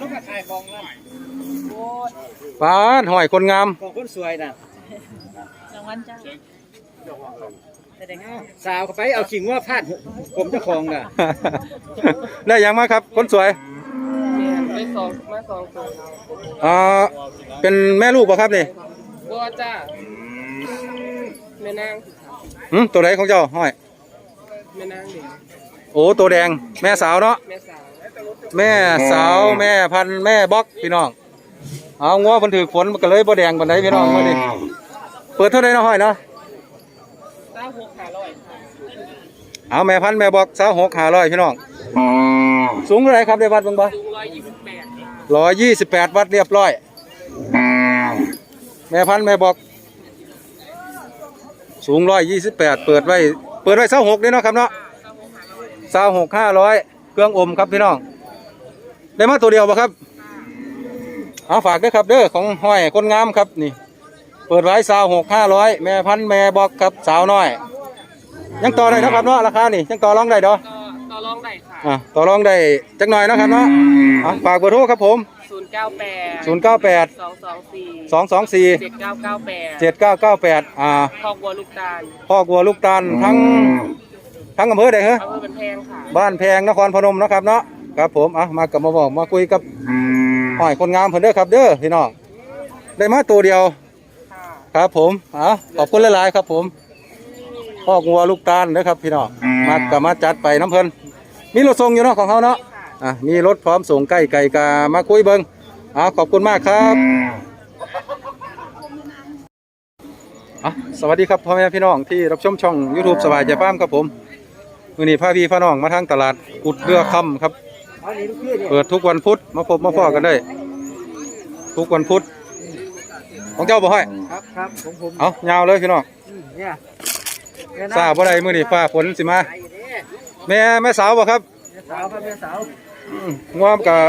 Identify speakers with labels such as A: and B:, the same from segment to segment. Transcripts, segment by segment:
A: ลูกกระชายมองแล้ว
B: ปานหอยคนงาม
A: ของคนสวยน่ะ
C: รางวัลจ้า
A: สาวเข้าไปเอาขิงว่าพาดผมเจ้าของน่ะ
B: ได้ยังมาครับ คนสวย
D: ได้สองมาสองตัว
B: อ่าเป็นแม่ลูกป่ะครับนี่
D: บัวจ้าแม่นาง
B: หืมตัวไหนของเจ้าห้อย
D: แม่นางเด็ก
B: โอ้ตัวแดงแม่สาวเนาะ
D: แม่สาว
B: แม่สาวแม่พันธุ์แม่บล็อกพี่น้อง เอางัวเพิ่นถือฝนมันก็เลยบ่แดงปานใดพี่น้องมื้อนี้เปิดเท่าใดเนาะห้อยเนาะ
D: เต้าหกขาร้อย
B: เอาแม่พันธุ์แม่บล็อก26 500พี่น้องสูงเท่าไหร่ครับได้วัดเบิ่งบ่
D: สูงร้อยยี่สิบแปดค่ะ
B: 128วัดเรียบร้อยแม่พันธุ์แม่บล็อก สูง128เปิดไว้ เปิดไว้26นี่เนาะครับเนาะ26 500เครื่องอมครับพี่น้อง ได้มาตัวเดียวบ่ครับเอาฝากด้วยครับเด้อของห้อยคนงามครับนี่ เปิดไว้สาวหกห้าร้อยแม่พันธุ์แม่บอกครับสาวน้อย ยังต่อได้เนาะครับเนาะราคานี่ยังต่อรองได้เด้อ
D: ก็ต่อรองได้ค่ะ
B: อะต่อรองได้จักหน่อยเนาะครับเนาะอะฝากเบอร์โทรครับผม
D: ศูนย์เก้าแปด
B: ศูนย์เก้าแปด
D: สองสองสี่
B: สองสองสี่
D: เจ็ดเก้าเก้าแปด
B: เจ็ดเก้าเก้าแปดอ่า
D: คอกวัวลูกตาล
B: พ่อกัวลูกตาลทั้งทั้งอำเภอใดเหรอ
D: อำเภอเป็นแพงค่ะ
B: บ้านแพงนครพนมเนาะครับเนาะ ครับผมอะมากับมาบอกมาคุยกับห้อยคนงามเพิ่นเด้อครับ เด้อพี่น้องได้มาตัวเดียว
D: ค่ะ
B: ครับผมอะขอบคุณหลายๆครับ ผมพ่องัวลูกตาลนะครับ พี่น้องมากับมาจัดไปน้ำเพลินมีรถส่งอยู่เนาะของเขาเนาะอะมีรถพร้อมส่งใกล้ไก่กามาคุยเบิงอะขอบคุณมากครับอะสวัสดีครับพ่อแม่พี่น้องที่รับชมช่อง YouTube สบายใจฟาร์มครับผมวันนี้พาพี่พาน้องมาทางตลาดกุดเรือคำครับ
A: เอานี่ลูกพี่เนี่ย
B: เปิดทุกวันพุธมาพบมาพ่อกันได้ ทุกวันพุธของเจ้าบ่ห้อย
A: ครับครับของผม
B: เอายาวเลยพี่น้อง
A: อืมเนี่ย
B: ทราบว่าใดมื้อนี้ฟ้าฝนสิมาแม่แม่สาวบ่ครับ
A: สาวครับแม่สาว
B: อืมงัวมกับ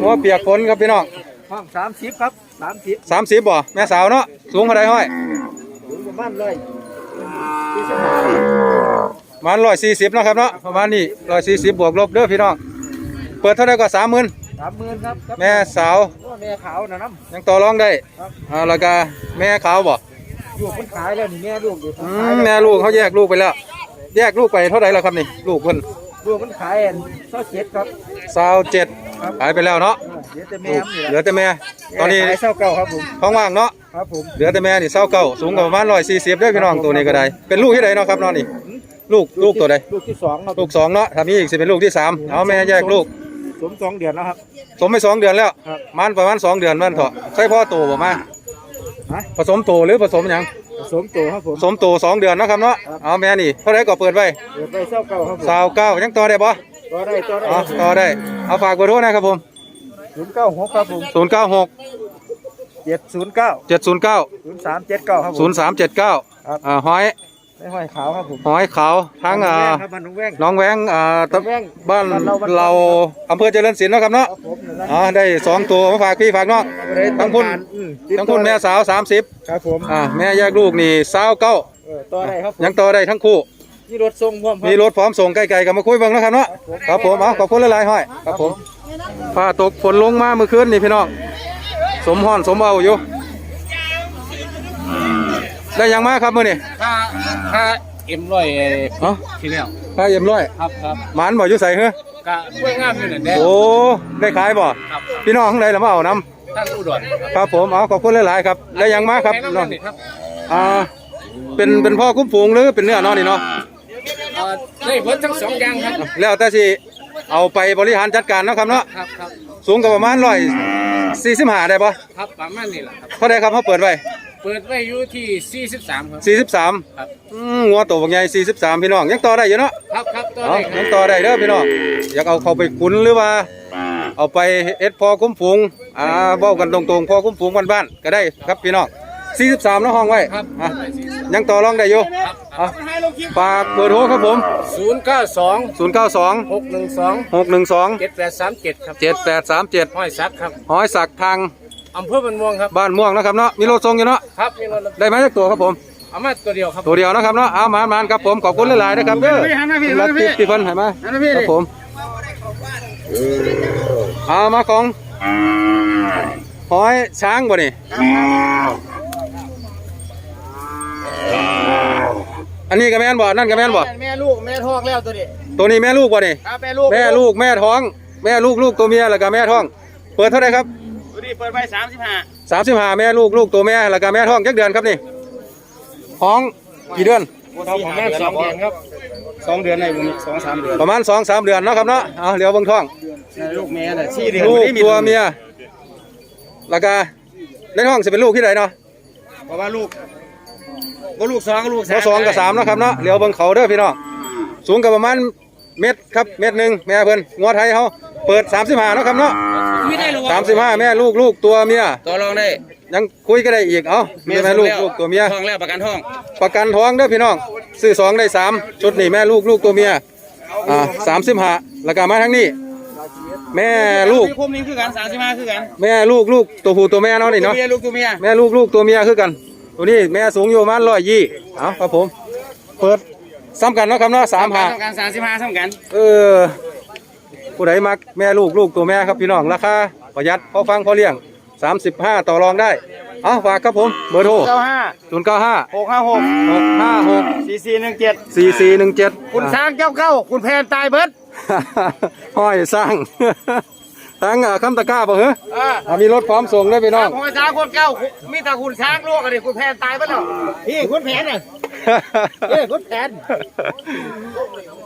B: งัวเปียกฝนครับพี่น้อง
A: ห้องสามสิบครับสามสิบ
B: 30บ่แม่สาวเนาะสูงเท่าใดห้อย
A: ถึงประมาณเลยที่ส
B: ประมาณ140เนาะครับเนาะประมาณนี้140บวกลบเด้อพี่น้อง เปิดเท่าใดก็30,000
A: สามหมื่นครับครับ
B: แม่สาว
A: โอ้แม่ขาวนะน้ำ
B: ยังต่อรองได้
A: ครับ
B: อ่าแล้วก็แม่ขาวบ่
A: ลูกมันขายแล้วนี่แม่ลูกเดี๋ยว
B: อืมแม่ลูกเขาแยกลูกไปแล้ว แยกลูกไปเท่าใดแล้วครับนี่ลูกเพิ่น
A: ลูกมันขายอันเท่าเจ็ดครับ
B: 27ขายไปแล้วเนาะ
A: เดี๋ยวจะแม่
B: ลูก
A: นี่
B: เหลือแต่แม่ตอนนี้
A: ขายเท่าเก่าครับผม
B: ท้องว่างเนาะ
A: ครับผม
B: เหลือแต่แม่นี่เศร้าเก่าสูงกว่าประมาณร้อยสี่สิบได้อพี่น้องตัวนี้ก็ได้ เป็นลูกที่ใดเนาะครับน้องนี่ลูกลูกตัวใด
A: ลูกที่สองครับ
B: ลูกสองเนาะถ้ามีอีกสิเป็นลูกที่สามเอาแม่แยกลูก
A: สมสองเดือนแล้วครับ
B: สมไปสองเดือนแล้ว
A: ครับ
B: มันประมาณสองเดือนมันเถอะใช่พ่อโตบ่มา
A: ฮะ
B: ผสมโตหรือผสมหยัง
A: สมตัวครับผ
B: ผมสมโตสองเดือนเนาะครับเนาะเอาแม่นี่เท่าไรก็เปิดไว้
A: เปิดไปเท่าเก่าครับผม
B: สาวเก้ายังต่อได้บ่
A: ต่อได้ต่อได้
B: เอาต่อได้เอาฝากเบอร์โทรนะครับผม
A: ศูนย์เก้าหกครับผม
B: ศูนย์เก้าหก
A: เจ็ดศูนย์เก้า
B: เจ็ดศูนย์เก้า
A: ศูนย์สามเจ็ดเก้าครับผม
B: ศูนย์สามเจ็ดเก้า
A: ครับ
B: อ่าหอย
A: ไม่ห้อยขาวครับผม
B: หอยขาวทั้งอ่า
A: ครับบ้านหนองแว้ง
B: น้องแวงอ่าตะ
A: แว้ง
B: บ้านเราอำเภอเจริญศิลป์เนาะครับเนาะ
A: ครับผมนั่นแหละ
B: อ๋อได้สองตัวมาฝากพี่ฝากน้อง ทั้งพุ่น
A: อืมติด
B: ทั้งคุณแม่สาวสามสิบ
A: ครับผม
B: อ่าแม่แยกลูกนี่สาวเก้า
A: เออต่อได้ครับผม
B: ยังต่อได้ทั้งคู่
A: มีรถส่งพร้อมครับ
B: มีรถพร้อมส่งใกล้ๆกับมาคุยเบ้างนะครับเนาะครับผมเอาขอบคุณหลายๆห้อยครับผมฟ้าตกฝนลงมาเมื่อคืนนี่พี่น้อง สมห้อนสมเอาอยู่ ได้หยังมาครับมื่อนี่
D: ถ้าถ้าเอ็มร้อย
B: เอ้า
D: ทีเดียว
B: ถ้าเยี่ยมร้อย
D: ครับครับ
B: หมานบ่อยู่ใส่เฮ้อกะ
D: กล้วยงามอยู่นั่นแหละ
B: โอ้ได้ขายบ่
D: ครับ
B: พี่น้องข้างใดละมาเอาน
D: ท่านอุดรำ
B: ครับผมเอาขอบคุณหลายๆครับได้หยังมาครับ
D: แนะ
B: น้อง
D: นำนี่ครับ
B: อ่าเป็นเป็นพ่อคุ้มฝูงหรือเป็นเนื้อเนอนนี่เนาะ
D: เอ่อได้เบิดทั้งสองอย่างครับ
B: แล้วแต่สิเอาไปบริหารจัดการเนาะครับเนาะ
D: ครับครับ
B: สูงกับประมาณร้อยสี่สิบห้าได้ปะ
D: ครับประมาณนี้แหละครับ
B: เท่าไดครับเขาเปิดไว้
D: เปิดไว้อยู่ที่43ครับ
B: สี่สิบสาม
D: ครับ
B: อืมงัวโตบางใหญ่สี่สิบสามพี่น้อง ยังต่อได้อยู่เนาะ
D: ครับครับตัว
B: เอา
D: นี้ครั
B: ยั
D: บ
B: งต่อได้เด้อพี่น้อง อยากเอาเขาไปขุนหรือว่า เอาไปเอ็ดพอคุ้มฝูง อ่าเบ้ากันตรงๆ พอคุ้มฝูงบ้านๆก็ได้ครับพี่น้องสี่สิบสามน้องห้องไว้
D: ครับ
B: อะยังต่อรองได้อยู่
D: ครับ
B: อะฝากเบอร์โทรครับผม
D: 092
B: ศูนย์เก้าสอง
D: 612
B: หกหนึ่งสอง
D: 7837ครับ
B: เจ็ดแปดสามเจ็ด
D: ห้อยซักครับ
B: หอยสักทาง
D: อำเภอบันม่วงครับ
B: บ้านม่วงนะครับเนาะมีรถทรงอยู่เนาะ
D: ครับมีรถ
B: ได้ไหมสักตัวครับผม
D: เอามาตัวเดียวครับ
B: ตัวเดียวนะครับเนาะเอามานมานครับผมขอบคุณหลายๆนะครับเด้อ
A: หันมาพี่หัน
B: รั
A: มา
B: บ
A: พี่
B: ที่ที่เพิ่นให้มา
A: หันมาพี่
B: ครับผมเอามาของหอยช้างบ่นี่อันนี้ก็แม่นบ่นั่นก็แม่นบ่
A: แม่ลูกแม่ท้องแล้วตัวนี้
B: ตัวนี้แม่ลูกบ่นี่
A: ครับแม่ลูก
B: แม่ลูกแม่ท้อง แม่ลูกลูกตัวเมียแล้วก็แม่ท้อง เปิดเท่าไหร่ครับ
A: ตัวนี้ เปิดไปสามสิบห้า
B: สามสิบห้าแม่ลูกลูกตัวแม่แล้วก็แม่ท้องจักเดือนครับนี่ท้องกี่เดือน
A: ครับผมแม่สองเดือนครับสองเดือนในบุญสองสามเดือน
B: ประมาณสองสามเดือนเนาะครับเนาะเอาเหลียวเบิ่งท้อง
A: ลูกแม่น่ะสี่เดือน
B: ลูกตัวเมียแล้วก็ในท้องจะเป็นลูกที่ไหนเนาะ
A: เพราะว่าลูกก็ลูกสองก็ลูก
B: แถวสองกับสามเนาะครับเนาะเหลียวเบิ่งเขาเด้อพี่น้องสูงกับประมาณเม็ดครับเม็ดหนึ่งแม่เพิ่นงัวไทยเขา เปิดสามสิบห้าเนาะครับเนาะ
D: ไม่ได้หรอ
B: สามสิบห้าแม่ลูกลูกตัวเมีย
D: ต่อรองได้
B: ยังคุยก็ได้อีกเอ้าแม่ลูกลูกตัวเมีย
D: ท้องแล้วประกันท้อง
B: ประกันท้องเด้อพี่น้องซื้อสองได้สามชุดนี่แม่ลูกลูกตัวเมียอ่าสามสิบห้าแล้วก็มาทั้งนี้ แม่ลูก
D: มีคุ้มนี้คือกันสามสิบห้าคือกัน
B: แม่ลูกลูกตัวผู้ตัวแม่เนาะนี่
D: ตัว
B: เนาะ
D: เมียลูกตัวเมีย
B: แม่ลูกลูกตัวเมียคือกัน ตัวนี้แม่สูงอยู่ประมาณร้อยยี่เอาครับผม เปิดซ้ำกันเนาะครับเนาะสามหา
D: ต้องการสามสิบห้าสำกัน
B: เออ ผู้ใดมักแม่ลูกลูกตัวแม่ครับพี่น้องราคาประหยัดพอฟังพอเลี้ยงสามสิบห้าต่อรองได้ เอาฝากครับผมเบอร์โทร
A: เก้าห้า
B: ศูนย์เก้าห้า
A: หกห้าหก
B: หกห้าหก
A: สี่สี่หนึ่งเจ็ด
B: สี่สี่หนึ่งเจ็ด
A: คุณช้างเจ้าเก้า คุณแพนตายเบิด
B: ห้อยสร้าง ทั้งอ่าคำตะกร้าบ่เหรอ
A: อ่า
B: อ่ามีรถพร้อมส่งด้วยพี่น้อง
A: พอช้างคนเก้ามีแต่คุณช้างลูกอะไรคุณแพนตายเบิดแล้วพี่คุณแพนน่ะเอ้ยคุณแพน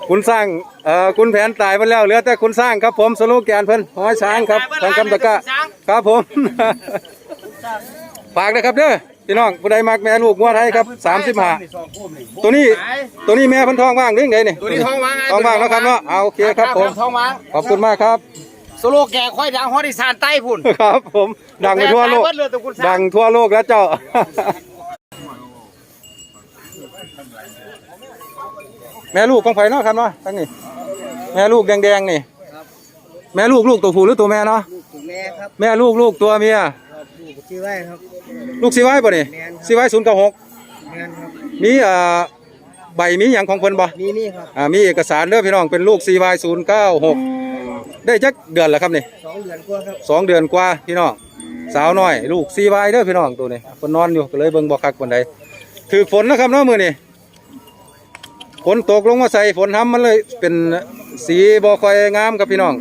B: คุณสร้างเอ่อคุณแผนตายไปแล้วเหลือแต่คุณสร้างครับผมสโลแกนเพิ่นห้อยช้างครับทางคำตะกร้าครับผม ฝากนะครับเด้อพี่น้องผู้ใดมักแม่ลูกงัวไทยครับสามสิบห้าตัวนี้ตัวนี้แม่เพันทองว่างหรือไงนี่
A: ตัวนี้ท้องว่างไง
B: ทองว่างแล้วครับเนาะเอาโอเคครับผม
A: ท้องว่าง
B: ขอบคุณมากครับ
A: สโลแกนค่อยดังฮอดิสานใต้พุ่น
B: ครับ ผมดังไปทั่วโลก
A: แพนตายเบิดเลยแต่คุณช้า
B: ดังทั่วโลกแล้วเจ้า แม่ลูกของไผเนาะครับเนาะทั้งนี้ แม่ลูกแดงๆนี่ แม่ลูกลูกตัวผู้หรือตัวแม่เนาะ
A: แม่ครับ
B: แม่ลูกลูกตัวเมีย
A: ลูกชื่อไว้ครับ
B: ลูกซีไว้ป่ะนี่
A: แม่นครับ
B: ซีไว้ศูนย์เก้าหก
A: แม่นครับ
B: มีอ่าใบมีอย่างของเพิ่นบ่
A: มีนี่ครับ
B: อ่ามีเอกสารเด้อพี่น้องเป็นลูกซี ไว้ศูนย์เก้าหกได้จักเดือนแล้วครับนี่
A: สองเดือนกว่าครับ
B: สองเดือนกว่าพี่น้องสาวน้อย ลูกซีไว้เด้อพี่น้องตัวนี้เพิ่นนอนอยู่ก็เลยเบิ่งบ่คักปานใดถือฝนนะครับเนาะมื้อนี้ฝนตกลงมาใส่ฝนทำมันเลยเป็นสีบ่ค่อยงามครับพี่น้อง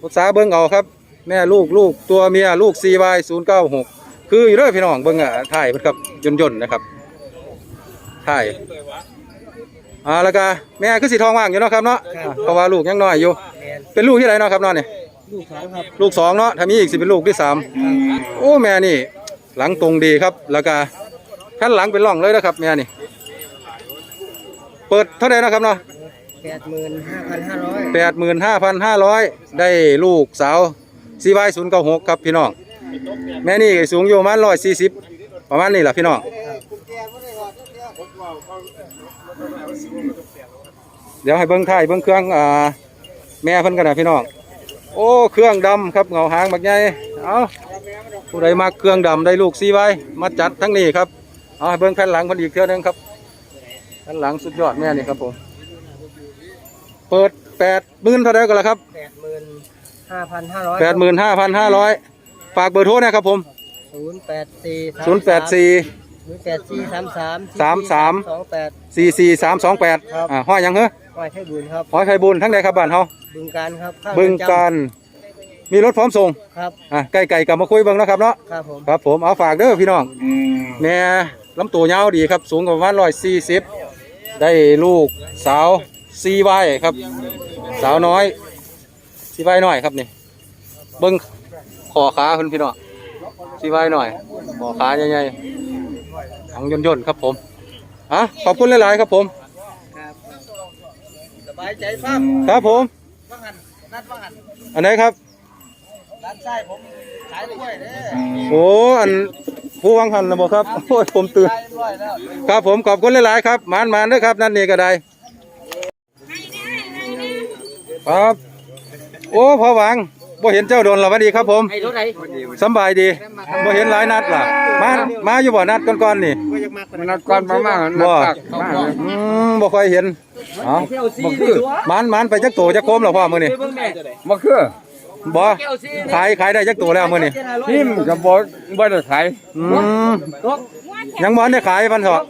B: ภาษาเบิ่งเอาครับ แม่ลูกลูกตัวเมียลูก CY 096คืออยู่เด้อพี่น้องเบิ่งอะถ่ายเพิ่นครับย่นๆนะครับถ่ายอ่าแล้วก็แม่คือสีทองว่างอยู่เนาะครับเนาะอะเพราะว่าลูกยังน้อยอยู่
A: แม่น
B: เป็นลูกที่ไหนเนาะครับเนาะนี่
A: ลูกสองครับ
B: ลูกสองเนาะถ้ามีอีกสิเป็นลูกที่สามโอ้แม่นี่ หลังตรงดีครับแล้วก็ขั้นหลังเป็นร่องเลยนะครับแม่นี่ เปิดเท่าไหร่นะครับเนาะ
A: แปดหมื่นห้าพันห้าร้อย
B: แปดหมื่นห้าพันห้าร้อยได้ลูกสาวซีไวศูนย์เก้าหกครับพี่น้องแม่นี่สูงอยู่ประมาณร้อยสี่สิบประมาณนี้แหละพี่น้องเดี๋ยวให้เบิ้งท้ายเบิ้งเครื่องอ่า แม่เพิ่นกันนะพี่น้อง โอ้เครื่องดำครับเงาหางบักใหญ่เอาผู้ใดมาเครื่องดำได้ลูกซีไว้มาจัดทั้งนี้ครับเอาให้เบิ้งแผ่นหลังเพิ่นอีกเท่านึงครับแผ่นหลังสุดยอดแม่นี่ครับผมเปิดแปดหมื่นเท่าไรก็แล้วครับ
A: แปดหมื่นห้าพันห้าร้อย
B: แปดหมื่นห้าพันห้าร้อยฝากเบอร์โทรนะครับผม
A: ศูนย์แปดสี่
B: ศูนย์แปดสี่
A: ศูนย์แปดสี่สามสาม
B: สามสาม
A: สองแปด
B: สี่สี่สามสองแปด
A: ครับ
B: อ่าห้อยหยังเหรอ
A: ห้อยไทยบุญครับ
B: ห้อยไข่บุญทั้งใดครับบ้านเฮา
A: บึงการครับข้ง
B: บึง
A: เรือนจำ
B: การมีรถพร้อมส่ง
A: ครับ
B: อะไก่ไก่กลับมาคุยเบิ่งเนาะครับเนาะ
A: ครับผม
B: ครับผมเอาฝากเด้อพี่น้องแม่ลำตัวยาวดีครับ สูงประมาณร้อยสี่สิบได้ลูกสาวซีไวครับ สาวน้อยซีไวหน่อยครับนี่เบิ้งขอขาคุณพี่น้องซีไวหน่อยขอขาใหญ่ๆอังย่นๆครับผมอะขอบคุณหลายๆครับผม
A: ครับ สบายใจฟัง
B: ครับผม
A: ฟังหันนัดฟังหัน
B: อันไหนครับ
A: ร้านไส้ผมขายกล้วยเด้อ
B: โอ้อันผู้วังหันนะบอกครับโอ้ยผมตื่น
A: ขายเรียบร้อยแล้ว
B: ครับผมขอบคุณหลายๆครับมานมานๆเด้อครับ นั่นนี่ก็ได้ครับ โอ้พอหวัง บ่เห็นเจ้าโดนหรอวัสดีครับผม
A: ไอ้รถไหน
B: สำบายดีบ่เห็นหลายนัดล่ะมามาอยู่บ่นัดก่อนๆนี่
A: มันนัดก่อนมามาก
B: บ่อืมบ่ค่อยเห็นเอ๋อบ่คือมานมานไปจักโตจักโคมหรอพ่อมื้อนี้
E: มาคือ
B: มบ่ขายขายได้จักตัวแล้วมื้อนี้
E: ทิมก็บ่บ่ได้ขาย
B: อืมยังบ่ทันได้ขายพันเถาะ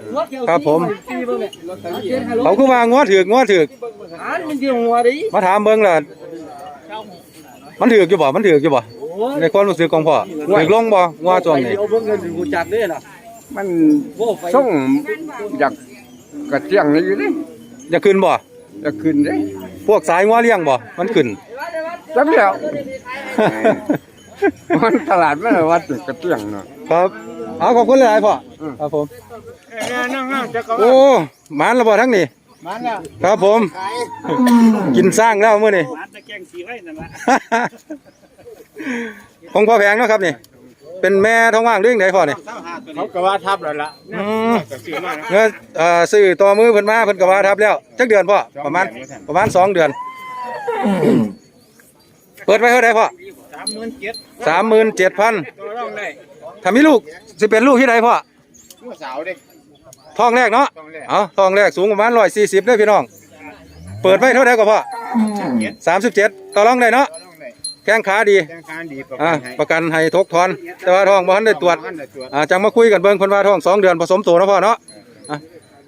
B: ครับผม เขาคือว่างัวถือกงัวถือก
A: อันมันอยู่หัวดิ
B: มาถามเบิ่งล่ะ มันถือกอยู่บ่ มันถือกอยู่บ่ ในความรู้สึกของพ่อถือกลงบ่งัวช่วงนี้
A: เอาเบิ่งเงินกูจักเด้น่ะ
E: มันส่งอยากกระเจียงนี่อยู่เด้
B: จะขึ้นบ่
E: อยากขึ้นเด้
B: พวกสายงัวเลี้ยงบ่ มันขึ้น
E: จังแล้ว มันตลาดมันวัดกระเจียงเนาะ
B: ครับเอาขอบคุณหลายๆพ่ออครับผมโอ้หมานแล้วบ่ทั้งนี้
A: มันน่ะ
B: ครับผมกินสร้างแล้วมื้อนี้ของพ่อแพงเนาะครับนี่ เป็นแม่ท้องว่างเรื่องไหนพ่อนี่
A: เขาก็ว่าทับแล้วล่ะ
B: อืมเงินเอ่อซื้อต่อมือเพิ่นมาเพิ่นก็ว่าทับแล้วจักเดือนพ่อประมาณประมาณสองเดือน เปิดไว้เท่าไหร่พ่อ
A: 37,000
B: สามหมื่นเจ็ดพัน
A: ตัวรองได้
B: ถ้ามีลูกสิเป็นลูกที่ไหนพ่อ
A: ลูกสาวดิ
B: ท้องแรกเนาะ
A: ท้องแรก
B: เอาท้องแรกสูงประมาณร้อยสี่สิบเลยพี่น้อง เปิดไว้เท่าไหร่ก็พ่อสามสิบเจ็ดต่อรองได้เนาะ
A: ตัวรองได้
B: แข้งขาดี
A: แจ้งการดีประ
B: อ่า
A: กันให้
B: ประกันให้ทกทอน แต่ว่าท้องบ่ทันได้ตรวจ
A: บ่ทันได้ตรวจ
B: อ่าจังมาคุยกันเบิ่งเพิ่นว่าท้องสองเดือนผสมโตเนาะพ่อเนาะอะ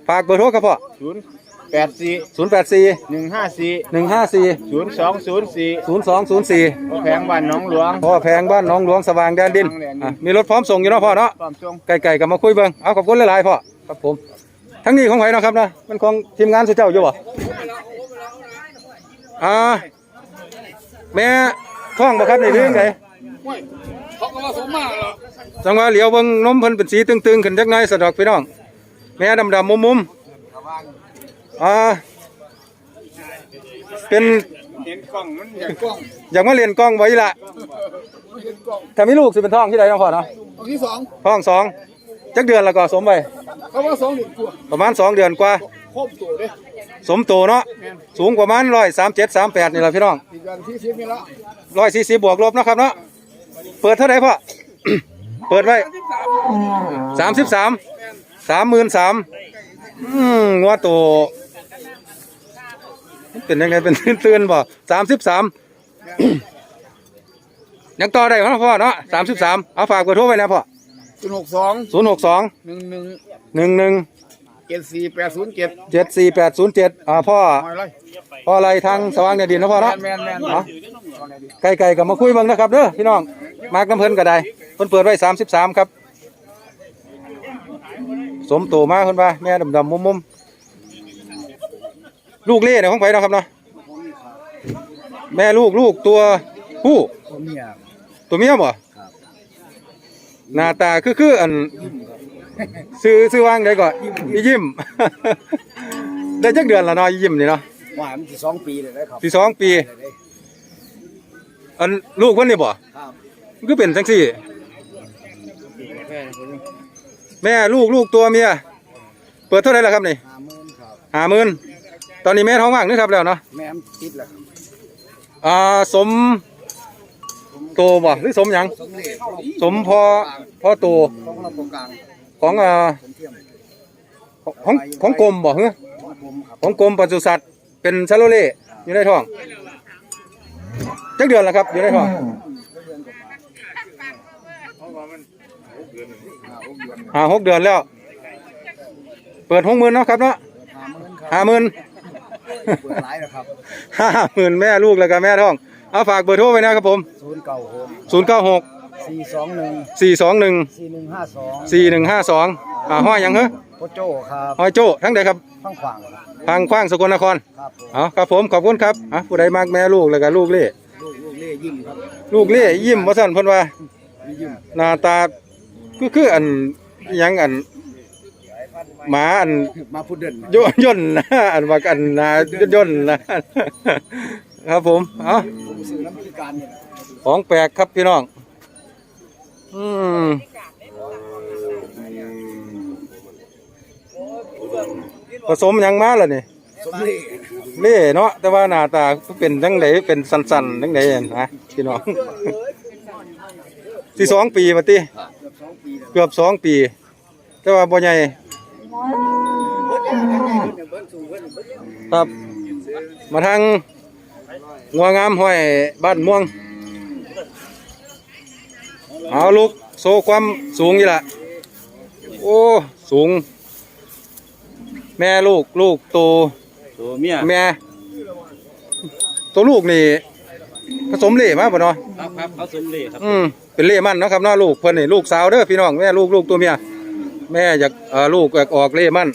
B: ฝากเบอร์โทรครับพ่อ
A: 084
B: ศูนย์แปดสี่
A: 154
B: หนึ่งห้าสี่
A: 0204
B: ศูนย์สองศูนย์สี่
A: แพงบ้านหน้องหลวง
B: พ่อแพงบ้านหน้องหลวงสว่างแดนดินอะมีรถพร้อมส่งอยู่เนาะพ่อเนาะ
A: ความทรง
B: ไก่ๆกับมาคุยเบิ่งเอาขอบคุณหลายๆพ่อ ครับผม ทั้งนี้ของไผเนาะครับเนาะมันของทีมงานสุเจ้าอยู่บ่อ่าแม่ท้องบ่ครับนี่เรื่องไง
D: เขาก็มาสมมาเหรอ
B: จังว่าเหลียวเบิ่งนมเพิ่นเป็นสีตึงๆขึ้นจักหน่อยสะดอกพี่น้อง แม่ดำๆมุมๆอ่าเป็น
A: เห็นกล้องมันเห็นกล้อง
B: อยากมาเรียนกล้องไว้ละถ้ามีลูกสิเป็นท้องที่ใดน้องพ่อเนาะ
A: อันที่สอง
B: ท้องสองจักเดือนแล้วก็สมไป
A: เขาว่าสองเดือนกว่า
B: ประมาณสองเดือนกว่า
A: ครบตัวเด้
B: สมโตเนาะสูงประมาณร้อยสามเจ็ดสามแปดนี่แหละพี่น้อง
A: อีกวันที่สิบนี่ละ
B: ร้อยสี่สิบบวกลบเนาะครับเนาะเปิดเท่าไหร่พ่อเปิดไว้สามสิบสามสามหมื่นสามอืมงัวโตเป็นยังไงเป็นตื่นๆบ่สามสิบสามยังต่อได้เนาะพ่อเนาะสามสิบสามเอาฝากเบอร์โทรไว้นะพ่อ
A: ศูนย์หกสอง
B: ศูนย์หกสอง
A: หนึ่งหนึ่ง
B: หนึ่งหนึ่ง
A: เจ็ดสี่แปดศูนย์เจ็ด
B: เจ็ดสี่แปดศูนย์เจ็ดอ่าพ่อ
A: หอยไร
B: พ่ออะไรทางสว่างแดนดินเนาะพ่อเนาะ
A: แมนแมน
B: เอาไก่ๆกับมาคุยเบ้างนะครับเด้อพี่น้องมากน้ำเพิ่นก็ได้เพิ่นเปิดไว้สามสิบสามครับ สมโตมาเพิ่นว่าแม่ดำๆมุมๆลูกเล่เนี่ยของไผเนาะครับเนาะแม่ลูกลูกตัวผู้
A: ผมเนี่ย
B: ตัวเมียบ่ หน้าตาคือคืออันซื้อซื้อวางได้ก่อนอียิ้ม ได้จักเดือนละเนาะอียิ้มนี่เนาะ
A: หวานที่สองปีเลยนะครับ
B: ที่สองปี อันลูกเพิ่นนี่บ่
A: ครับ
B: มันก็เป็นจังซี่
A: แม่คนนี้
B: แม่ลูกลูกตัวเมียเปิดเท่าไหร่แล้วครับนี่
A: ห้าหมื่นครับ
B: ห้าหมื่นตอนนี้แม่ท้องว่างนี่ครับแล้วเนาะ
A: แม่มติดแล้วครับ
B: อ่าสม โตบ่หรือสมหยัง
A: สมเด็จ
B: สมพอพอโต
A: ของเราตรงกลาง
B: ของอ่า
A: ผมเทียม
B: ของของกรมบ่เฮ้
A: ของผมครับ
B: ของกรมปศุสัตว์เป็นชาโลเล่อยู่ในท้องจักเดือนแล้วครับอยู่ในท้องห้าหกเดือนแล้ว เปิดหกหมื่นเนาะครับเนาะ
A: ห้าหมื่นครับ
B: ห้าหมื่น
A: เปิดหลายแล้วครับ
B: ห้าหมื่นแม่ลูกแล้วก็แม่ท้อง เอาฝากเบอร์โทรไว้นะครับผม
A: ศูนย์เก้าหก
B: ศูนย์เก้าหก
A: สี่สองหนึ่ง
B: สี่สองหนึ่ง
A: สี่หนึ่งห้าสอง
B: สี่หนึ่งห้าสองอ่าห้อยหยังเหรอ
A: โคโจ้ครับ
B: ห้อยโจ้ทั้งใดครับ
A: ข้างขวางครับ
B: ทางขว้างสกลนคร
A: ครับผม
B: เอาครับผมขอบคุณครับอะผู้ใดมากแม่ลูกแล้วก็ลูกเล่
A: ลูกลูกเล่ยิ้มครับ
B: ลูกเล่ยิ้มว่าสั่นเพิ่นว่า
A: ยิ้ม
B: หน้าตาคือคืออันอิหยังอันหมาอัน
A: มาพูดเด่น
B: ย่นย่นนะอันว่าอันนาย่นย่นนะ ครับผมเอา
A: ผมซื้อน้ำพิการเนี่ย
B: ของแปลกครับพี่น้อง อืมผสมยังมาล่ะนี่
A: สมเด็จ
B: เล่เนาะแต่ว่าหน้าตาเป็นจังไดเป็นสันๆจังไดนะพี่น้องที่สองปีมาติ
A: เกือบสองปี
B: เกือบสองปี แต่ว่าบ่ใหญ่ครับมาทาง งัวงามห้อยบ้านม่วง เอาลูกโซความสูงนี่ละโอ้ สูง แม่ลูกลูกโต
F: ตัวเมีย
B: แม่ ตัวลูกนี่ ผสมเหล่มาบ่เนาะ
F: ครับครับเขาสมเลยครับ
B: อืมเป็นเล่มันเนาะครับเนาะลูกเพิ่นนี่ลูกสาวเด้อพี่น้องแม่ลูกลูกตัวเมียแม่อยากเอ่อลูกอยากออกเล่มัน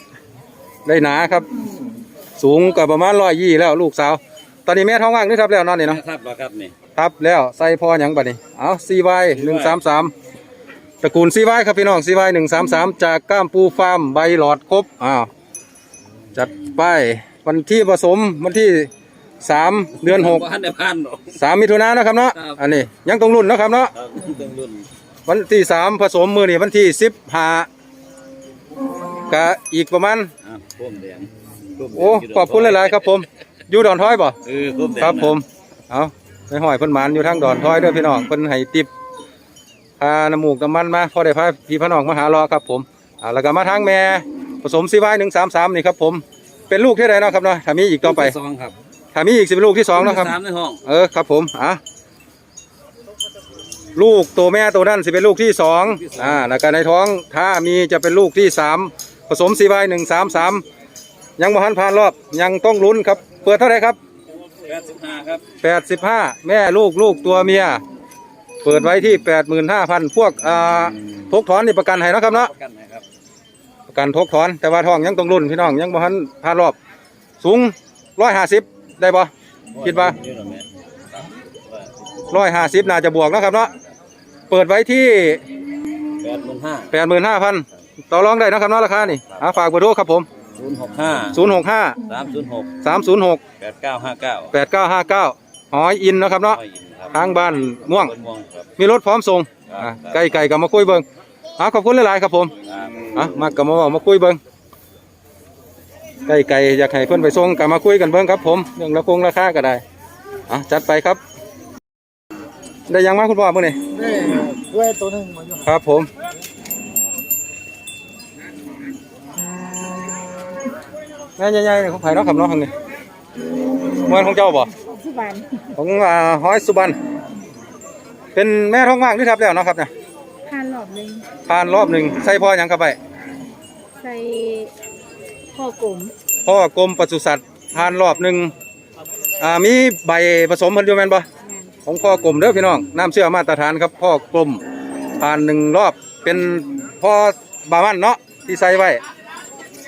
B: ได้หนาครับ สูงกับประมาณร้อยยี่แล้วลูกสาว ตอนนี้แม่ท้องว่างนี่ทับแล้วเนอนนี่เนาะ
F: ครับเหรอครับนี่
B: ทับแล้วใส่พอหยังบัดนี้เอาซีวายหนึ่งสามสามตระกูลซีวายครับพี่น้องซีวายหนึ่งสามสามจากก้ามปูฟาร์มใบหลอดครบอ้าวจัดไปวันที่ผสมวันที่สามเดือนหก
F: บ้านในบ้านหรอก
B: สามมิถุนายนนะครับเนาะ
F: ครับ
B: อันนี้ยังตรงรุ่นเนาะครับเนาะ
F: ครับต้องรุ่น
B: วันที่สามผสมมือนี่วันที่สิบห้ากะอีกประมาณ
F: อะพวงแดงพวงแดง
B: โอ้ขอบคุณหลายๆครับผม อยู่ดอนท้อยบ่
F: เออพวงแดง
B: ครับผมเอาไปหอยเพิ่นหมานอยู่ทางดอนท้อยเด้อพี่น้องเพิ่นให้ติบพาน้ำมูกน้ำมันมาพอได้พาพี่พี่น้องมาหารอครับผมอ่าแล้วก็มาทางแม่ผสมซีไว้หนึ่งสามสามนี่ครับผมเป็นลูกที่ใดเนาะครับเนาะถ้ามีอีกต่อไป
F: สองครับ
B: ถ้ามีอีกสิเป็นลูกที่สองเนาะครับ
F: สามในห้อง
B: เออครับผมอะลูกตัวแม่ตัวนั้นสิเป็นลูกที่สองอ่าแล้วก็ในท้องถ้ามีจะเป็นลูกที่สามผสมซีไว้หนึ่งสามสามยังบ่ทันผ่านรอบยังต้องลุ้นครับเปิดเท่าไหร่ครับ
F: แปดสิบห้าครับ
B: แปดสิบห้าแม่ลูกลูกตัวเมีย เปิดไว้ที่แปดหมื่นห้าพันพวกอ่าทกถอนนี่ประกันให้เนาะครับเนาะ
F: ประกันนะครับ
B: ประกันทกถอนแต่ว่าท้องยังต้องรุ่นพี่น้องยังบ่ทันผ่านรอบ สูงร้อยห้าสิบได้ปะคิดว่า
F: เยอะหน่อยแม่ครับ
B: ร้อยห้าสิบน่าจะบวกเนาะครับเนาะเปิดไว้ที่
F: แปดหมื่นห้า
B: แปดหมื่นห้าพันต่อรองได้เนาะครับเนาะราคานี่อ่าฝากเบอร์โทรครับผม
F: ศูนย์หกห้า
B: ศูนย์หกห้า
F: สามศูนย์หก
B: สามศูนย์หก
F: แปดเก้าห้าเก้า
B: แปดเก้าห้าเก้าหอยอินเนาะครับเนาะ
F: ไม่ยินครับ
B: ทางบ้านม่วง
F: คนม่วงครับ
B: มีรถพร้อมส่งอะไก่ไก่กับมาคุยเบิ้งอ่าขอบคุณหลายๆครับผม
F: ครับ
B: อะมากับมาเว้ามาคุยเบิ้งไก่ไก่อยากให้เพิ่นไปส่งกับมาคุยกันเบิ้งครับผมเรื่องราคงราคาก็ได้อะจัดไปครับ ได้ยังมาคุณพ่อมื่อนี่
A: นี่ด้วยตัวหนึงมาอยู่
B: ครับผม แม่ใหญ่ๆนี่ของไผ่เนาะครับเนาะข้างนี้เมื่อของเจ้าบ่
C: สุบัน
B: ของอ่าห้อยสุบรรณเป็นแม่ท้องว่างที่ทับแล้วเนาะครับเนี่ย
C: ทานหลอดหนึ่ง
B: ผ่านรอบหนึ่งใส่พ่อหยังเข้าไป
C: ใส่ข้อกลม
B: พ่อกรมปศุสัตว์ผ่านรอบหนึ่งอ่ามีใบผสมพันธุ์อยู่แม่นบ่
C: งาน
B: ของพ่อกรมเด้อพี่น้องน้ำเชื่อมาตรฐานครับพ่อกรมผ่านหนึ่งรอบเป็นพ่อบามันเนาะที่ใส่ไว้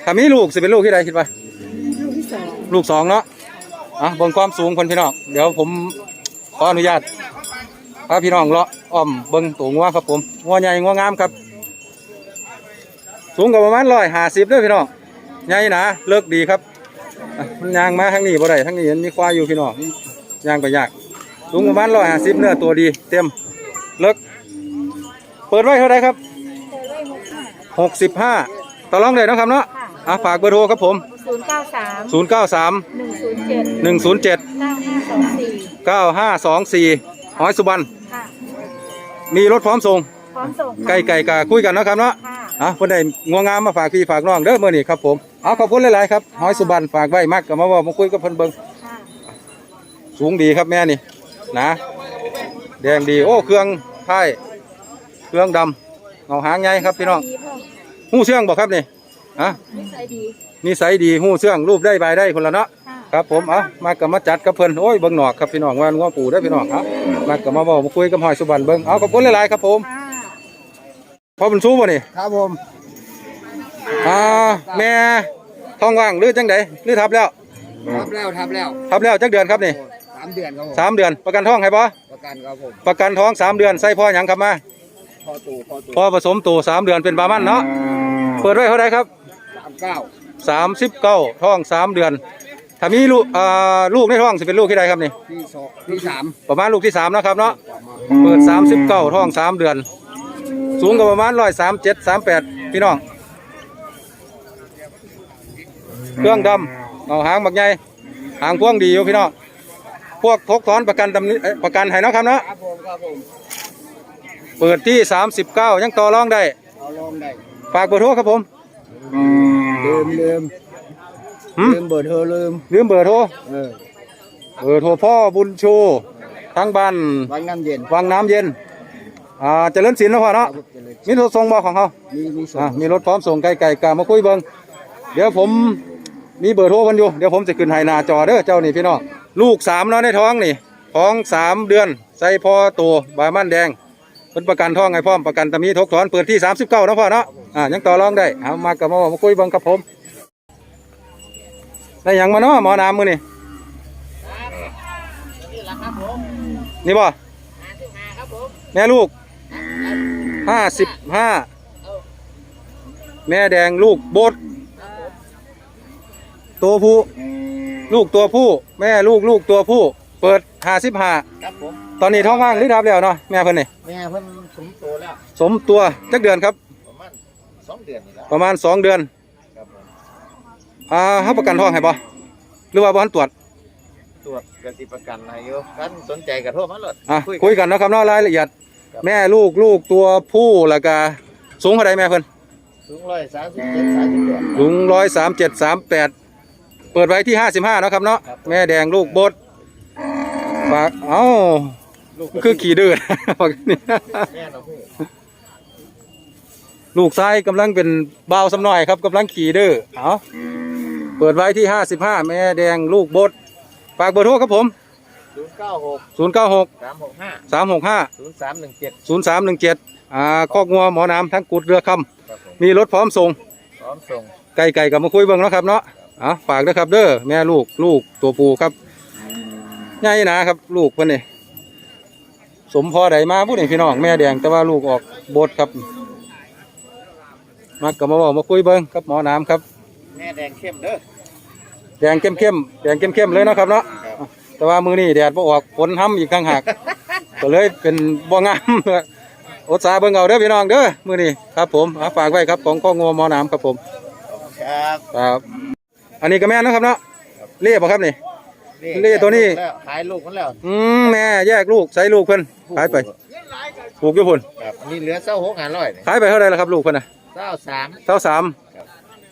B: ถ้ามีลูกสิเป็นลูกที่ใดคิดว่า
C: ลูกที่สอง
B: ลูกสองเนาะอะบนความสูงคนพี่น้องเดี๋ยวผมขออนุญาตพาพี่น้องเลาะอ้อมเบิ้งตัวงัวครับผมงัวใหญ่งัวงามครับ สูงกว่าประมาณร้อยห้าสิบด้วยพี่น้องใหญ่นาเลิกดีครับมันยางมาทั้งนี้บ่ได้ทั้งนี้มันมีควายอยู่พี่น้องยางไปยากสูงประมาณร้อยห้าสิบเนื้อตัวดีเต็มเลิกเปิดไว้เท่าไรครับ
C: หก
B: สิบห้าต่อรองได้เนะครับเนาะ อะฝากเบอร์โทรครับผม
C: ศูนย์เก้าสาม
B: ศูนย์เก้าสาม
C: หนึ่งศูนย์เจ็ด
B: หนึ่งศูนย์เจ็ด
C: เก้าห้าสองสี่
B: เก้าห้าสองสี่หอยสุบรรณ
C: ค่ะ
B: มีรถพร้อมส่ง
C: พร้อมส่ง
B: ไก่ไก่กาคุยกันเนาะครับเนาะ
C: ค่ะ
B: อะคนใดงัวงามมาฝากพี่ฝากน้องเด้อมื่อนี้ครับผมเอาขอบคุณหลายๆครับหอยสุบรรณฝากไว้มากกับมาเว่ามาคุยกับเพิ่นเบิง
C: ค่ะ
B: สูงดีครับแม่นี่นะแดงดีโอ้เครื่องไทยเครื่องดำเงาหางใหญ่ครับพี่น้อง
C: ดีพ่อ
B: หูเชื่องบอกครับนี่ อะ
C: นิสัยดี
B: นิสัยดีหูเชื่องรูปได้ใบได้คนละเนาะ
C: ค่ะ
B: ครับผมเอามากับมาจัดกับเพิ่นโอ้ยเบิ่งหนอกครับพี่น้องว่างัวปูได้อพี่น้องเอามากับมาเว้ามาคุยกับหอยสุบรรณเบิ่งเอาขอบคุณหลายๆครับผม
C: ค่ะ
B: พอเป็นสู้บ่นี่
A: ครับผม
B: อ่าแม่ท้องว่างหรือจังไดหรือทับแล้ว
A: ทับแล้วทับแล้ว
B: ทับแล้วจักเดือนครับนี่
A: สามเดือนครับผม
B: สามเดือนประกันท้องให้บ่
A: ประกันครับผม
B: ประกันท้องสามเดือนใส่พ่อหยังครับมา
A: พอตู่พอตู่
B: พ่อผสมตัวสามเดือนเป็นบามันเนาะเปิดไว้เท่าไรครับ
A: สาม เก้า
B: สามสิบเก้าท้องสามเดือน ถ้ามีลูกอ่าลูกในท้องสิเป็นลูกที่ใดครับนี่
A: ที่สองที่สาม
B: ประมาณลูกที่สามนะครับเนาะเปิดสามสิบเก้าท้องสามเดือน สูงก็ประมาณร้อยสามเจ็ดสามแปดพี่น้อง เครื่องดำเอาหางบักใหญ่หางพ่วงดีอยู่พี่น้องพวกทกถอนประกันดำนี้เอ้ยประกันให้เนาะครับเนาะ
A: ครับผมครับผม
B: เปิดที่ 39 ยังต่อรองได้
A: เอาลองได้
B: ฝากเบอร์โทรครับผม
A: ลืมลืม
B: หืม
A: ลืมเบอร์เธอลืม
B: ลืมเบอร์โทร
A: เออ
B: เบอร์โทรพ่อบุญชูทั้งบ้าน
A: วันน้ำเย็น
B: วังน้ำเย็น อ่าเจริญศิลป์เนาะพ่อเนาะมีรถส่งบ่ของเขา
E: มีมีสอ
B: อ่างมีรถพร้อมส่งไก่ไก่กามาคุยเบิ่งเดี๋ยวผมมีเบอร์โทรกันอยู่เดี๋ยวผมจะขึ้นให้หน้าจอเด้อเจ้านี่พี่น้องลูกสามแล้วในท้องนี่ท้องสามเดือนใส่พอตัวบามันแดง เป็นประกันท้องไงพร้อมประกันตะมีทกถอนเปิดที่39เนาะพ่อเนาะอ่ายังต่อรองได้เอามากับมามาคุยเบิ่งกับผมได้หยังมาเนาะหมอน้ำมือนี่
A: นี่แหละครับผม
B: นี่บ่
A: หาที่หาครับผม
B: แม่ลูกห้าสิบห้าแม่แดงลูกโบดตัวผู้ ลูกตัวผู้ แม่ลูกลูกตัวผู้ เปิดห้าสิบห้า
A: ครับผม
B: ตอนนี้ท้องว่างหรือทับแล้วเนาะแม่เพิ่นนี่
A: แม่เพิ่นสมโตแล้ว
B: สมตัวจักเดือนครับ
A: ประมาณสองเดือนนี่แหละ
B: ประมาณสองเดือน
A: ครับผม
B: อ่าเขาประกันท้องให้บ่หรือว่าบ่ทันตรวจ
A: ตรวจกสิประกันอะไรอยู่ท่านสนใจกับโทรมาเลย
B: อะคุยกันเนาะครับเนาะรายละเอียด แม่ลูกลูกตัวผู้แล้วก็สูงเท่าใดแม่เพิ่น
A: สูงร้อยสามสิบเจ็ดสามสิบแปด
B: ลุงร้อยสามเจ็ดสามแปดเปิดไว้ที่ห้าสิบห้านาะครับเนาะ
A: ครับ
B: แม่แดงลูกบดฝากเอ้า คือขี่ดื้อฝากนี่
A: แม่เราพูด
B: ลูกซ้ายกำลังเป็นเบาวสำน้อยครับกำลังขี่ดื้อเอาเปิดไว้ที่ห้าสิบห้าแม่แดงลูกบดฝากเบอร์โทรครับผม
A: ศูนย์เก้าหก
B: ศูนย์เก้าหก
A: สามหกห้า
B: สามหกห้า
A: ศูนย์สามหนึ่งเจ็ด
B: ศูนย์สามหนึ่งเจ็ดอ่าคอกงัวหมอน้ำทั้งกุดเรือค
A: ครับผมำ
B: มีรถพร้อมส่ง
A: พร้อมส่ง
B: ไก่ไก่กับมาคุยเบิ่งเนาะครับเนาะอะฝากด้วยครับเด้อแม่ลูกลูกตัวปูครับใหญ่หนะครับ ลูกเพิ่นนี่ สมพอใดมาผู้นี่พี่น้องแม่แดงแต่ว่าลูกออกโบดครับ มากับมาบอกมาคุยเบิ่งครับหมอน้ำครับ
A: แม่แดงเข้มเด้อ
B: แดงเข้มเข้มๆแดงเข้มเข้มๆเลยเนาะครับเนาะอะแต่ว่ามือนี่แดดบ่ออกฝนห้ำอีกข้างหักก็เลยเป็นบ่งามอดสาเบิ่งเอาเด้อพี่น้องเด้อมือนี่ครับผมอะฝากไว้ครับของข้องัวหมอน้ำครับผม
A: ครับ
B: ครับ อันนี้ก็แม่นเนาะครับเนาะเรียบบ่ครับนี่ เล่ตัวนี้
A: แล้วขายลูกมันแล้ว
B: อืมแม่แยกลูกใส่ลูกเพิ่นขายไปปลูกอยู่พุ่น
A: ครับนี่เหลือเส้าหกหาร้อยนี่
B: ขายไปเท่าไหร่ล่ะครับลูกเพิ่นน่ะ
A: เส้าสาม
B: เท่าสาม
A: ครับ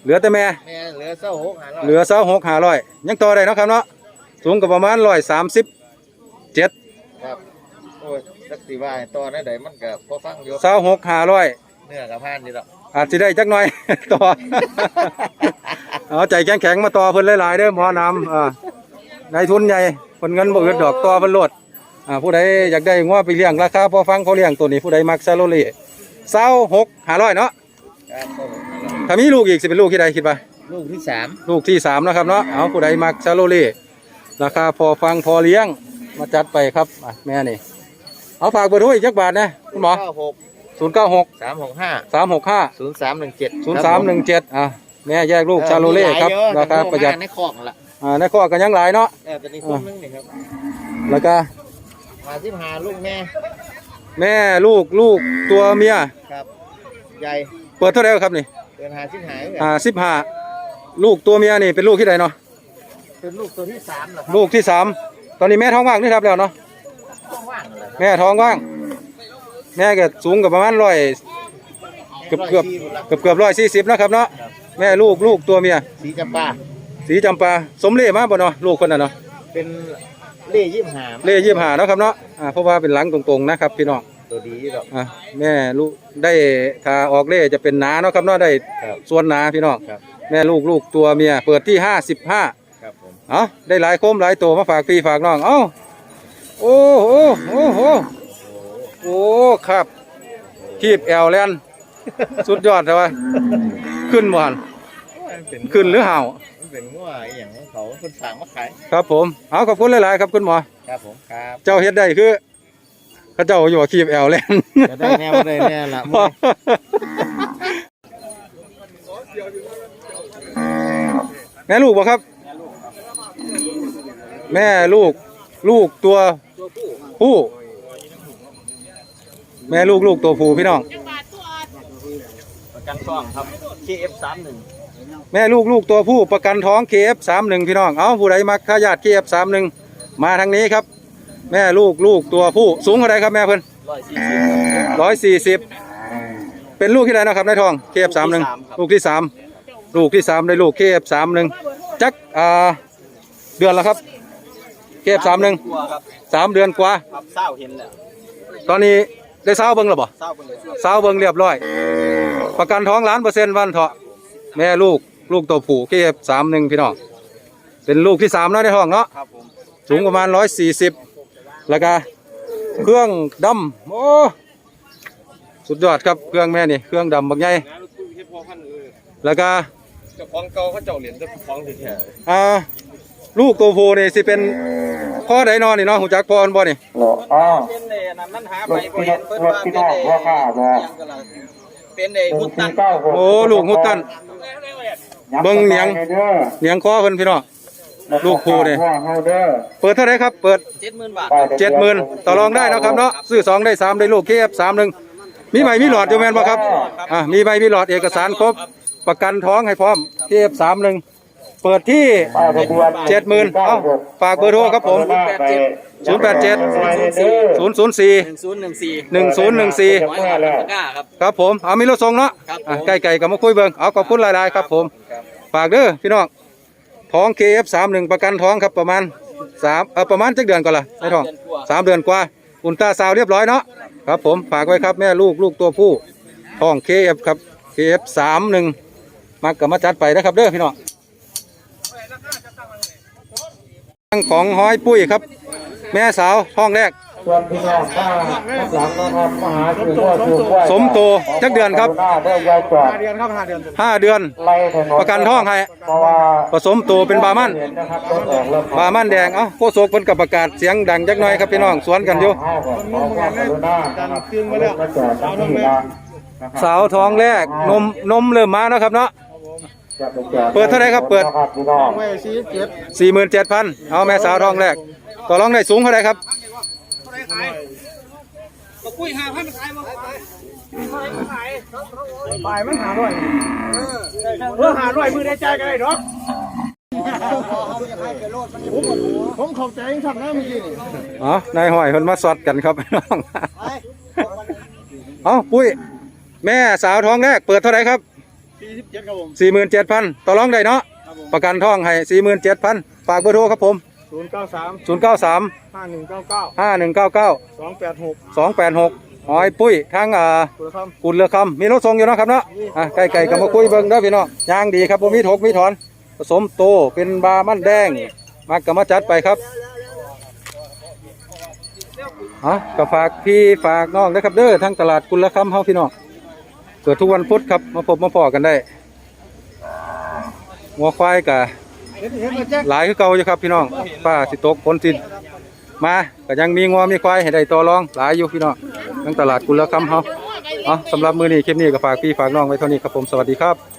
B: เหลือแต่แม่
A: แม่เหลือเส้าหกหาร้อย
B: เหลือเสาหกห้าร้อยยังต่อได้เนาะครับเนาะสูงกับประมาณร้อยสามสิบเจ็ด
A: ครับโอ้ยสักสิว่าให้ต่อได้ใดมันก็พอฟังอยู่
B: เสาหกห้าร้อย
A: เนื้อกับพานนี่หรอก
B: อาจจะได้จักหน่อยต่อเอาใจแข็งแข็งๆมาต่อเพิ่นหลายๆเด้อหมอน้ำอ่า นายทุนใหญ่เพิ่นเงินบ่อึดดอกต่อเพิ่นโลดอ่าผู้ใดอยากได้งัวไปเลี้ยงราคาพอฟังพอเลี้ยงตัวนี้ผู้ใดมักซาโลเล่เสาหกห้าร้อยเนาะ
A: ครับเศร้าหกหาร้อย
B: ถ้ามีลูกอีกสิเป็นลูกที่ใดคิดว่า
A: ลูกที่สาม
B: ลูกที่สามนะครับเนาะเอาผู้ใดมักชาโลเล่ราคาพอฟังพอเลี้ยงมาจัดไปครับอะแม่นี่เอาฝากเบอร์โทรอีกจักบาทนะคุณหมอ
A: เก้าหก
B: ศูนย์เก้าหก
A: สามหกห้า
B: สามหกห้า
A: ศูนย์สามหนึ่งเจ็ด
B: ศูนย์สามหนึ่งเจ็ดอะแม่แยกลูกชาโลเล่ครับราคาประหยัด
A: ในค อกนั่นละ
B: อ่าในข้อกันยังหลายเนาะ
A: เออตัวนี้คุ้มนึงนี่ครับ
B: แล้วก็
A: มาสิบหาลูกแม่
B: แม่ลูกลูกตัวเมีย
A: ครับ ใหญ่
B: เปิดเท่าไหร่ครับนี่
A: เกินหาสิบหา
B: อ่าสิบห้าลูกตัวเมียนี่เป็นลูกที่ใดเนาะ
A: เป็นลูกตัวที่สามเหรอครับ
B: ลูกที่สามตอนนี้แม่ท้องว่างนี่ครับแล้วเนาะ
A: ว่างๆนั่นแหละครับ
B: แม่ท้องว่าง แม่ก็สูงกับประมาณร้อยเกือบเกือบ
A: ร้ยสี่พุ่นละ
B: เกือบเกือบร้อยสี่สิบนะครับเนาะแม่ลูกลูกตัวเมีย
A: สีจำปา
B: สีจำปาสมเล่มาบ่เนาะลูกคนน่ะเนาะ
A: เป็นเล่ยี่สิบหา
B: เล่ยี่ห้าเนาะครับเนาะอ่าเพราะว่าเป็นหลังตรงๆนะครับพี่น้อง
A: ตัวดีหรอก
B: อ่าแม่ลูกได้ถ้าออกเล่จะเป็นหนาเนาะครับเนาะได้
A: ครับ
B: ส่วนหนาพี่น้อง
A: ครับ
B: แม่ลูกลูกตัวเมียเปิดที่ห้าสิบห้า
A: ครับผม
B: เอ้าได้หลายโคมหลายตัวมาฝากพี่ฝากน้องเอ้าโอ้โหโอ้โหโอ้ครับคีบแอลแลนสุดยอดเลยว่าขึ้นบ่หัน
A: มันเป็น
B: ขึ้นหรือห่าว
A: มัน เป็นงัวอหย่างของเขาคนสั่งมาขาย
B: ครับผมเอาขอบคุณหลายๆครับคุณหมอ
A: ครับผมครับ
B: เจ้าเฮ็ดได้คือเขาเจ้าอยู่ว่าคีบแอลแลน
A: จะได้แนวบ่ได้แน่ละมึง
B: แม่ลูกบ่ครับ แม่ลูก ลูกตัวผู้ แม่ลูกลูกตัวผู้พี่น้อง
F: ประกันช่องครับ KF31
B: แม่ลูกลูกตัวผู้ประกันท้อง KF31 พี่น้อง เอาผู้ใดมักขายาด KF31 มาทางนี้ครับ แม่ลูกลูกตัวผู้สูงเท่าไรครับแม่เพิ่น
F: 140
B: ร้อยสี่สิบเป็นลูกที่ไหนนะครับนายทอง KF31 ลูกที่สามลูกที่สามได้ลูก KF31 จักอ่าเดือนละครับ KF31
F: กลัวครับ
B: สามเดือนกว่า
F: ครับเศร้าเห็นแล้ว
B: ตอนนี้ได้สาวเบิ่งแล้วบ่
F: เศร้าไปเลยครับ
B: สาวเบิ่งเรียบร้อย ประกันท้องล้านเปอร์เซ็นต์วันเถาะ แม่ลูกลูกตัวผู้เคฟสามหนึ่งพี่น้องเป็นลูกที่สามเนาะในท้องเนาะ
F: ครับผม
B: สูงประมาณร้อยสี่สิบแล้วก็เครื่องดำโอ้สุดยอดครับเครื่องแม่นี่เครื่องดำบักใหญ่
D: งานรถตู้เฮ็ดพอพันเออ
B: แล้วก็
D: เจ้าของเก่าเขาเจ้าเหรียญเจ้าของแท้
B: อ่าลูกตัวผู้นี่สิเป็นพ่อไดนอนนี่เนาะหูจักพ่อมันบ่นี่
E: อ๋อ
F: เป็นเดนั่นมันหาไปบ่เห็นเพิ่นว่าเป็นเดยังก็ล่ะ เป็นเดมุดตัน
B: โอ้ลูกหุดตันเบิ่งเหนียงเหนียงคอเพิ่นพี่น้อง ลูกผู้นี่เปิดเท่าไหรครับ เปิด
F: 70,000บาท
B: เจ็ดหมื่นต่อรองได้เนาะครับเนาะซื้อสองได้สามได้ลูกเคฟสามหนึ่งมีใบมีหลอดอยู่แม่นบ่ครับอ่ามีใบมีหลอดเอกสารครบประกันท้องให้พร้อมเคฟสามหนึ่ง เปิดที่ เจ็ดหมื่นเอ้าฝากเบอร์โทรครับผม ศูนย์แปดเจ็ดศูนย์ศูนย์สี่
F: 1014
B: หนึ่งศูนย์หนึ่งสี่
F: ร้อยห้าสิบตะกร้าครับ
B: ครับผม เอามีรถส่งเนาะ
F: ครับผม
B: อะใกล้ๆกับมาคุยเบิ่งเอาขอบคุณหลายๆครับผม ฝากเด้อพี่น้อง ท้องเคฟสามหนึ่งประกันท้องครับประมาณสามเออประมาณจักเดือนก่อนล่ะในท้องสามเดือนกว่า อุลตราซาวด์เรียบร้อยเนาะ ครับผม ฝากไว้ครับแม่ลูกลูกตัวผู้ ท้องเคฟครับเคฟสามหนึ่งมากับมาจัดไปนะครับเด้อพี่น้อง ของห้อยปุ้ยครับ แม่สาวท้องแรก
E: ส่วนพี่น้องข้างหลังนะครับมหาคือว่าคือว่า
B: สมโตจักเดือนครับ
E: หน้าได้ยายจอด
A: เดือนครับห้าเดือน
B: ห้าเดือน
E: ไล่ถนน
B: ประกันท้องให้
E: เพราะว่า
B: ผสมโตเป็นบามัน
E: เห็นนะครับรถออกรถ
B: บามันแดงเอ้าโคโซกเพิ่นกับประกาศเสียงดังจักหน่อยครับพี่น้องสวนกันอยู่
E: ห้าก่อนขอความกรุณานะครับมาจอดที่นี่นะนะครับ
B: สาวท้องแรกนมนมเริ่มมาแล้วครับเนาะ
E: จะไปจอ
B: เปิดเท่าไหร่ครับเปิด
E: นะครับพี่น้อง
A: ไม่ซีเจ็ด
B: สี่หมื่นเจ็ดพันเอาแม่สาวท้องแรกต่อรองได้สูงเท่าไหร่ครับ
A: ปลายมันหาร้อยเออหาร้อยมือได้ใจกันเลยเนาะผมผมเข้าใจทำนะเมื่อกี้นี่
B: อ๋อนายหอยเพิ่นมาสอดกันครับพี่น้องเอาปุ้ย แม่สาวท้องแรกเปิดเท่าไหร่ครับ
A: สี่สิบเจ็ดครับผม
B: สี่หมื่นเจ็ดพันต่อรองได้เนาะประกันท้องให้สี่หมื่นเจ็ดพันฝากเบอร์โทรครับผม
A: ศูนย์เก้าสาม
B: ศูนย์เก้าสาม
A: ห้าหนึ่งเก้าเก้า
B: ห้าหนึ่งเก้าเก้า
A: สองแปดหก
B: สองแปดหกหอยปุ้ยทั้งอ่า
A: คุณคำ
B: กุลเรือคำมีรถส่งอยู่เนาะครับเนาะอะไก่ไก่กับมาคุยเบิ่งเด้อพี่น้องย่างดีครับผมมีถกมีถอน ผสมโตเป็นบามันแดง มักกับมาจัดไปครับอะก็ฝากพี่ฝากน้องนะครับเด้อทั้งตลาดกุลคำเฮาพี่น้อง เกิดทุกวันพุธครับ มาพบมาพอกันได้งัวควายกะ
A: เห็นเห็นมาแจ้ง
B: หลายคือเก่าอยู่ครับพี่น้องป้าสิตกผลสิมาก็ยังมีงัวมีควายให้ได้ต่อรองหลายอยู่พี่น้องทั้งตลาดกุลคำเขาเอ๋อสำหรับมือนี้คลิปนี้ก็ฝากพี่ฝากน้องไว้เท่านี้ครับผมสวัสดีครับ